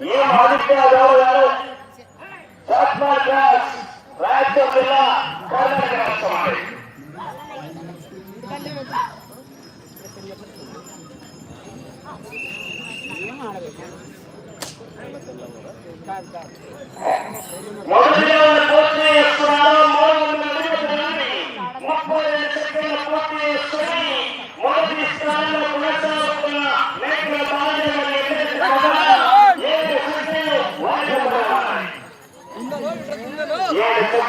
ఈ ఆదిత్య గౌడ్ గారు సాత్మార్ క్లాస్ రాయచూర్ జిల్లా కర్ణాటక రాష్ట్రం అండి. మొదటి రౌండ్ పూర్తి చేసుకున్నారు మూడు వందల అడుగులు ముప్పై రెండు సెకండ్లు పూర్తి చేసుకుని మొదటి స్థానంలో కొనసాగుతున్న మేకల బాధ్యతలు ఏడు సెకండ్లు వాడకబడి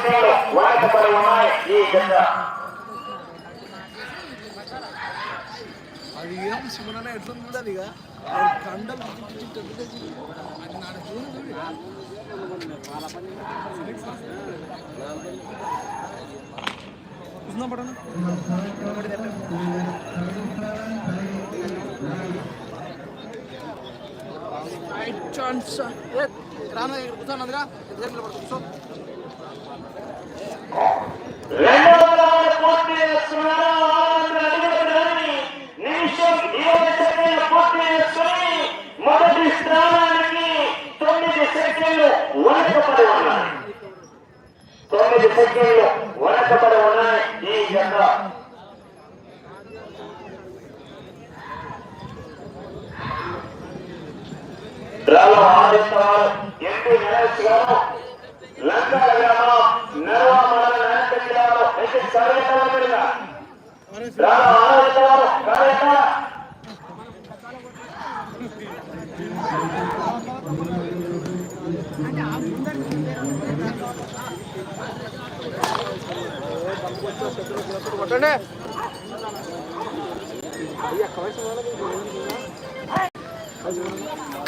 సెకండ్లు వాడకబడి ఉన్నాయి ఈ జత అది ఏం శివనన్న ఎట్లా ఉండదు ఇక కండలు పడను ఛాన్స్ రామ కూర్చోన్నదిగా కూర్చో రెండవ రౌండ్ మొదటి స్థానానికి తొమ్మిది సెకండ్లు వెనకబడి ఉన్నాయి తొమ్మిది సెకండ్లు వెనకబడి ఉన్నాయి ఈ జత ఎంపీ నరేష్ గారు లంకాల గ్రామం కొట్టండి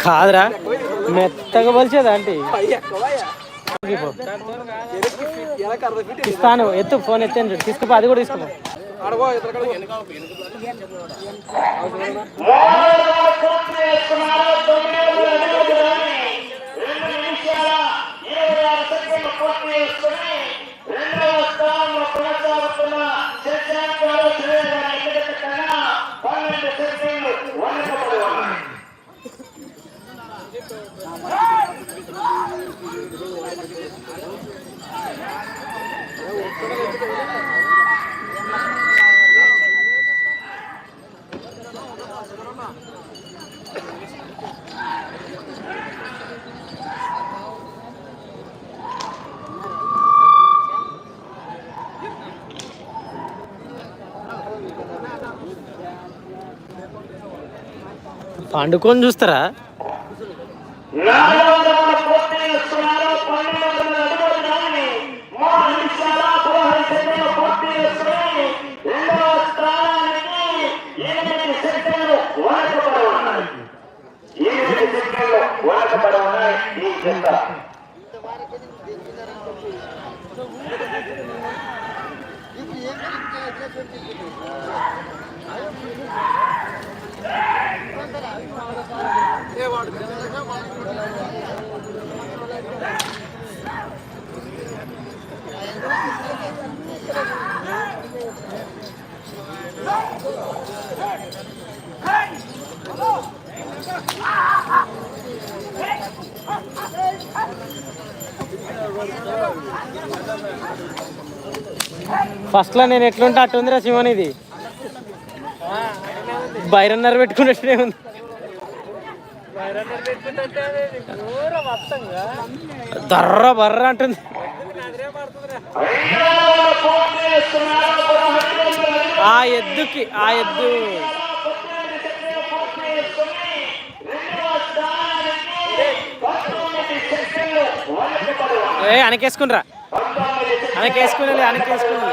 కాదురా మెత్తగా పలిచేదా ఆంటీ? ఇస్తాను ఎత్తు ఫోన్ ఎత్తాను తీసుకుపో అది కూడా తీసుకుపో. ఆడబో పండుకొని చూస్తారా? సెకండ్లు వెనకబడి ఉన్నాయి ఈ జత ఫస్ట్ ఫస్ట్లో నేను ఎట్లుంటే అట్టుందిరా శివన్ ఇది. బైరన్నర్ పెట్టుకున్నట్టునే ఉంది. దర్ర బర్ర అంటుంది. ఆ ఎద్దుకి ఆ ఎద్దు. ఏ అనకేసుకునరా అనకేసుకునే అనకేసుకునే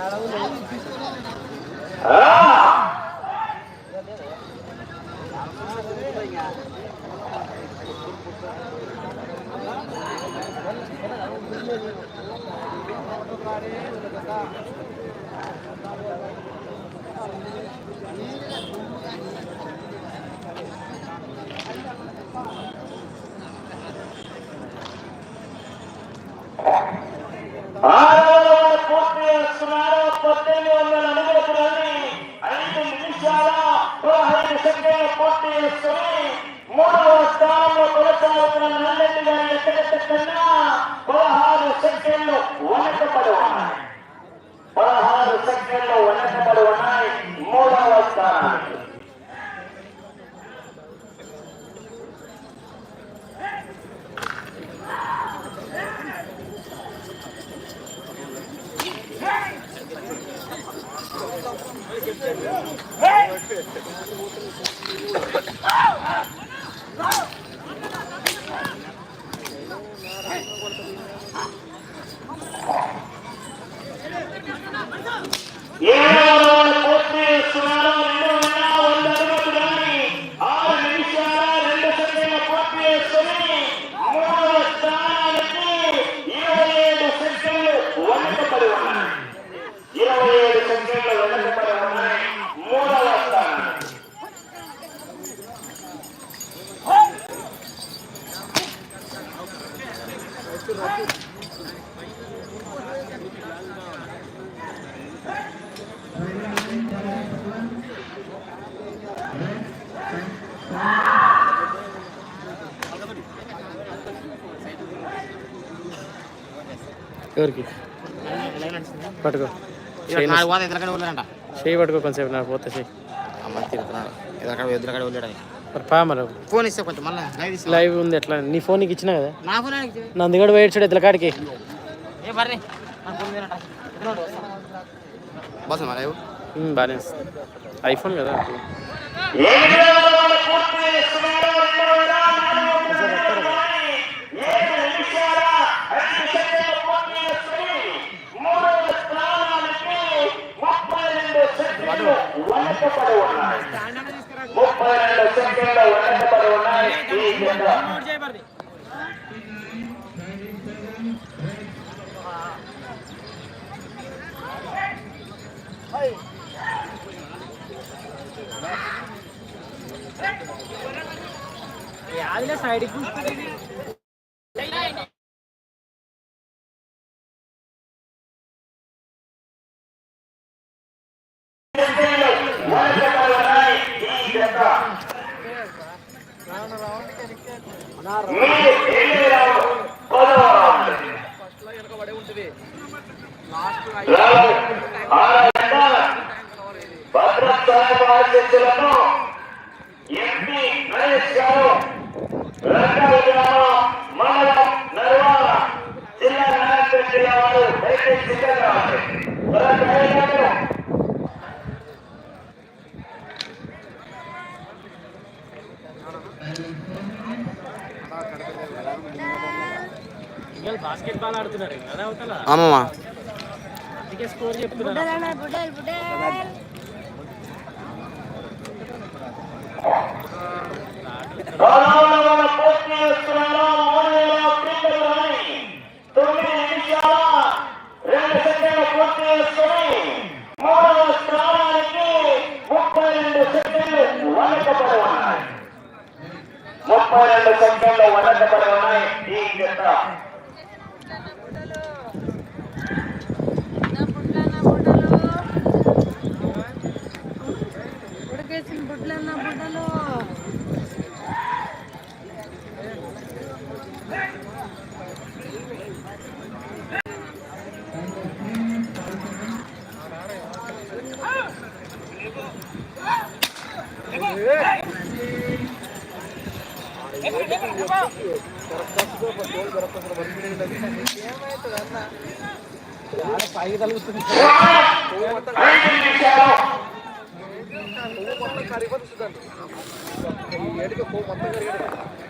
ఆరవ రౌండ్ ఇస్తున్నాయి మూడవ స్థానంలో కొనసాగుతున్న నల్లెడ్డి గారి ఎత్తగట్ట కన్నా పదహారు సెకండ్లు వెనకబడి ఉన్నాయి పదహారు సెకండ్లు వెనకబడి ఉన్నాయి మూడవ స్థానం ఎవరికి? పట్టుకో. చేయి పట్టుకో కొంచెంసేపు నాకు పోతే చెయ్యి లైవ్ ఉంది ఎట్లా? నీ ఫోన్ నీకు ఇచ్చిన కదా? నా ఫోన్ నంది కూడా ఇద్దరు కాడికి. బాగానే ఐఫోన్ కదా. వెనకబడి ఉన్నాయి ముప్పై రెండు సెకండ్ల వెనకబడి ఉన్నాయి ఈ జత సైడ్ కూర్చుంటుంది Narra. అమ్మమ్మా. ముప్పై రెండు సెకండ్లు వెనకబడి ఉన్నాయి. ఈ జత బుడ్డలన్న బుడ్డలు. ఏమైతుంది అన్న పైకి తలుగుతుంది కరిగిపోతుంది చూద్దాం ఎడికి మొత్తం కరిగడం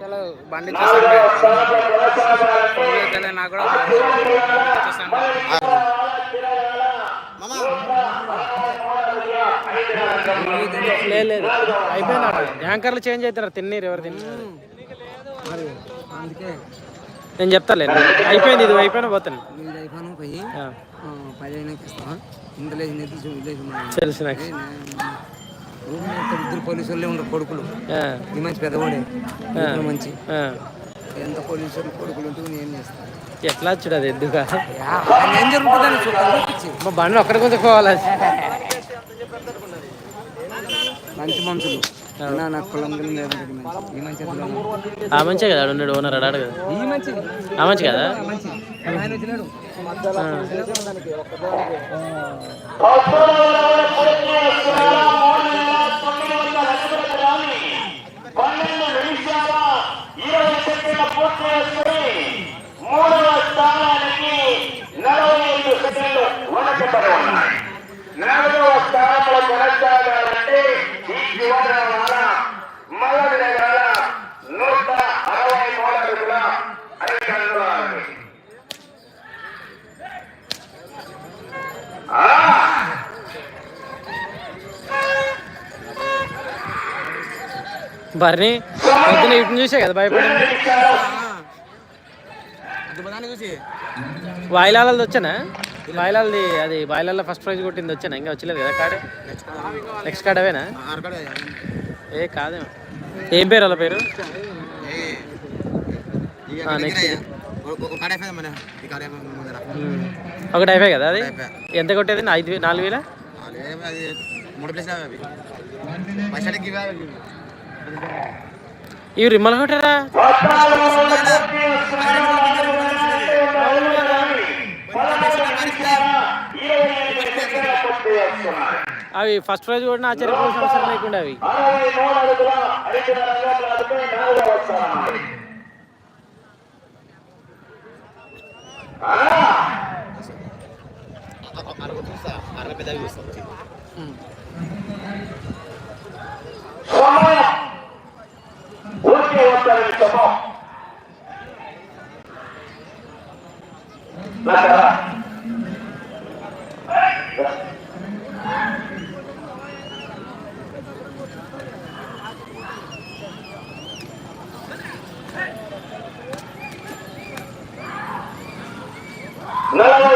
తెలవు బండి నాకు కూడా లేదు లేదు అయిపోయింది అక్కడ యాంకర్లు చేంజ్ అవుతారు తిన్నీరు ఎవరు తిన్నారు అందుకే. నేను చెప్తాలే. అయిపోయింది ఇది అయిపోయినా పోతాను. అయిపోయాను పోయి పది ఉన్నాను. తెలుసు నాకు రూమ్ ఇద్దరు పోలీసు వాళ్ళే ఉండరు కొడుకులు. ఆ, ఈ మంచి పెద్దవాడే మంచి. ఆ. ఎంత పోలీసు వాళ్ళు కొడుకులు ఉంటే నేను ఏం చేస్తాను? ఎట్లా వచ్చాడు అది ఎందుకు? ఏం జరుగుతుందని మా బండి ఒక్కడి కొంచెం పోవాలి? మంచి మనుషులు. మంచి. మంచి. ఆ మంచిగా కదా ఉన్నాడు ఓనర్ అడాడు కదా. ఈ మంచి. ఆ మంచి కదా? మంచి. ఆయన వచ్చినాడు పన్నెండు నిమిషాల ఇరవై సెకండ్ల పూర్తి చేసుకుని మూడవ స్థానానికి నలభై ఐదు సెకండ్లు వెనకబడి ఉన్నాయి నాలుగవ స్థానంలో కొనసాగాలంటే ఈ చివరి వార మల్లడి దగ్గర నూట అరవై మూడు అడుగుల ఐదు అంగుళాలు. ఆ బర్ని పొద్దున ఇటు చూసే కదా భయపడింది వాయిలాలది వచ్చానా? వాయిలాలది అది వాయిలాల ఫస్ట్ ప్రైజ్ కొట్టింది వచ్చానా? ఇంకా వచ్చలేదు కదా కాడే నెక్స్ట్ కార్డ్ అవేనా? ఏ కాదేమో ఏం పేరు వాళ్ళ పేరు? ఉమ్. ఒకటి అయిపోయి కదా అది. ఎంత కొట్టేది? ఐదు నాలుగు వేల? మూడు ప్లేస్ ఇవి రిమ్మల కొట్టారా? అవి ఫస్ట్ ప్రైజ్ కూడా ఆశ్చర్యపోవాల్సిన అవసరం లేకుండా అవి. అరవై ఐదు రంగాలపై నాలుగవ స్థానం అరవై చూస్తా అరవై పెద్దవి చూస్తా వచ్చి. సమయం ఒకే ఒక్క నిమిషము నాకరా? నలభై సెకండ్లు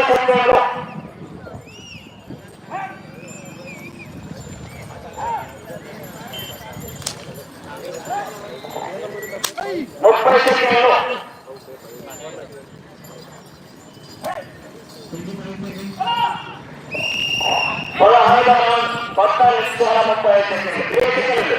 ముప్పై సెకండ్లు పదహైదు పద్నాలుగు నిమిషాల ముప్పై ఐదు సెకండ్లు ఏడు సెకండ్లు